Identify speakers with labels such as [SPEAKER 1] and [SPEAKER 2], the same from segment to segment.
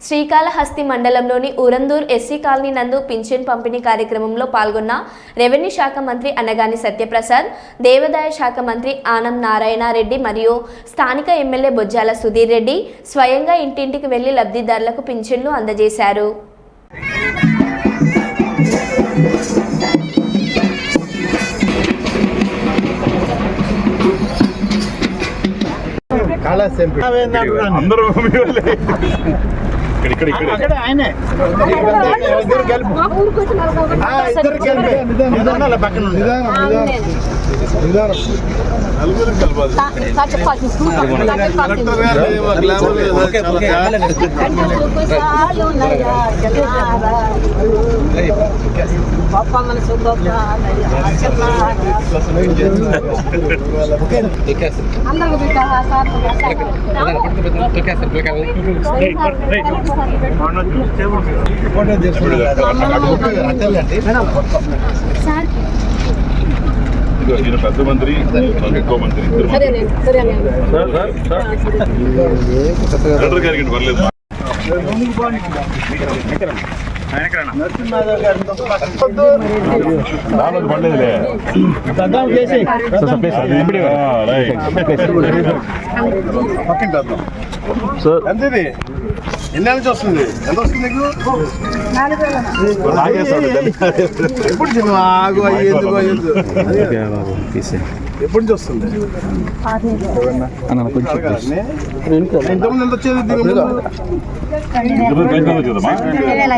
[SPEAKER 1] శ్రీకాళహస్తి మండలంలోని Urandur SC colony నందు pension పంపిణీ కార్యక్రమంలో పాల్గొన్న రెవెన్యూ శాఖ మంత్రి అనగాని సత్యప్రసాద్ దేవాదాయ శాఖ మంత్రి ఆనం నారాయణరెడ్డి మరియు స్థానిక ఎమ్మెల్యే బొజ్జాల సుధీర్ రెడ్డి స్వయంగా ఇంటింటికి వెళ్ళి లబ్ధిదారులకు పింఛన్లు అందజేశారు.
[SPEAKER 2] అందరూ. ఇక్కడ ఇక్కడ ఇక్కడ
[SPEAKER 3] ఆయనే ఇద్దరు గెలుపు ఆ, ఇద్దరు గెలిపే నిదానాల పక్కన ఉంది.
[SPEAKER 2] ఈయన పెద్ద మంత్రి ఎక్కువ మంత్రి ఇద్దరు. కలెక్టర్ గారికి పర్లేదు
[SPEAKER 3] నరసింహారావు గారితో
[SPEAKER 2] దానిలో పడలేదులే
[SPEAKER 3] పెద్దాం చేసి
[SPEAKER 2] అది, ఆ, రైట్.
[SPEAKER 3] పక్కన పెద్దాం ఎంత ఇది ఎన్ని నుంచి వస్తుంది? ఎంత వస్తుంది నీకు. ఎప్పుడు చిన్న ఆగు అయ్యి ఎందుకు అయ్యొద్దు ఎప్పటి నుంచి వస్తుంది?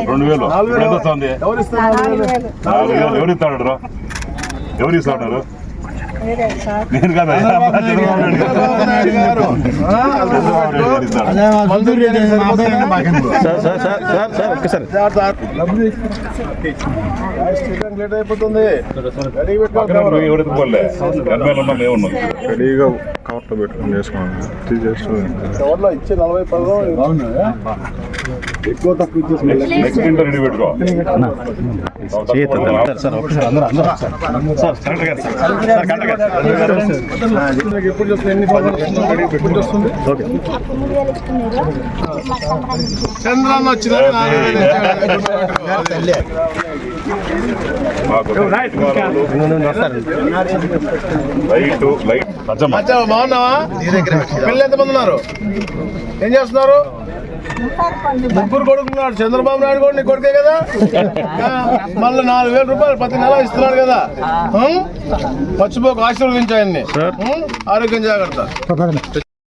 [SPEAKER 2] రెండు వేలు. ఎంత వస్తుంది.
[SPEAKER 3] ఎవరు
[SPEAKER 2] ఇస్తాడు ఎవరు ఇస్తాడు నేను కదా ఉన్నాం
[SPEAKER 4] రెడీగా కవర్లో పెట్టుకుని
[SPEAKER 3] ఎవరిలో ఇచ్చే నలభై పదం ఎక్కువ తక్కువ చంద్రన్న బాగున్నావా? పిల్లలు ఎంతమంది ఉన్నారు? ఏం చేస్తున్నారు? ముగ్గురు కొడుకున్నాడు చంద్రబాబు నాయుడు కూడా నీ కొడుకే కదా? మళ్ళీ నాలుగు వేల రూపాయలు ప్రతి నెల ఇస్తున్నాడు కదా? మర్చిపోక ఆశీర్వదించాయన్ని? ఆరోగ్యం జాగ్రత్త.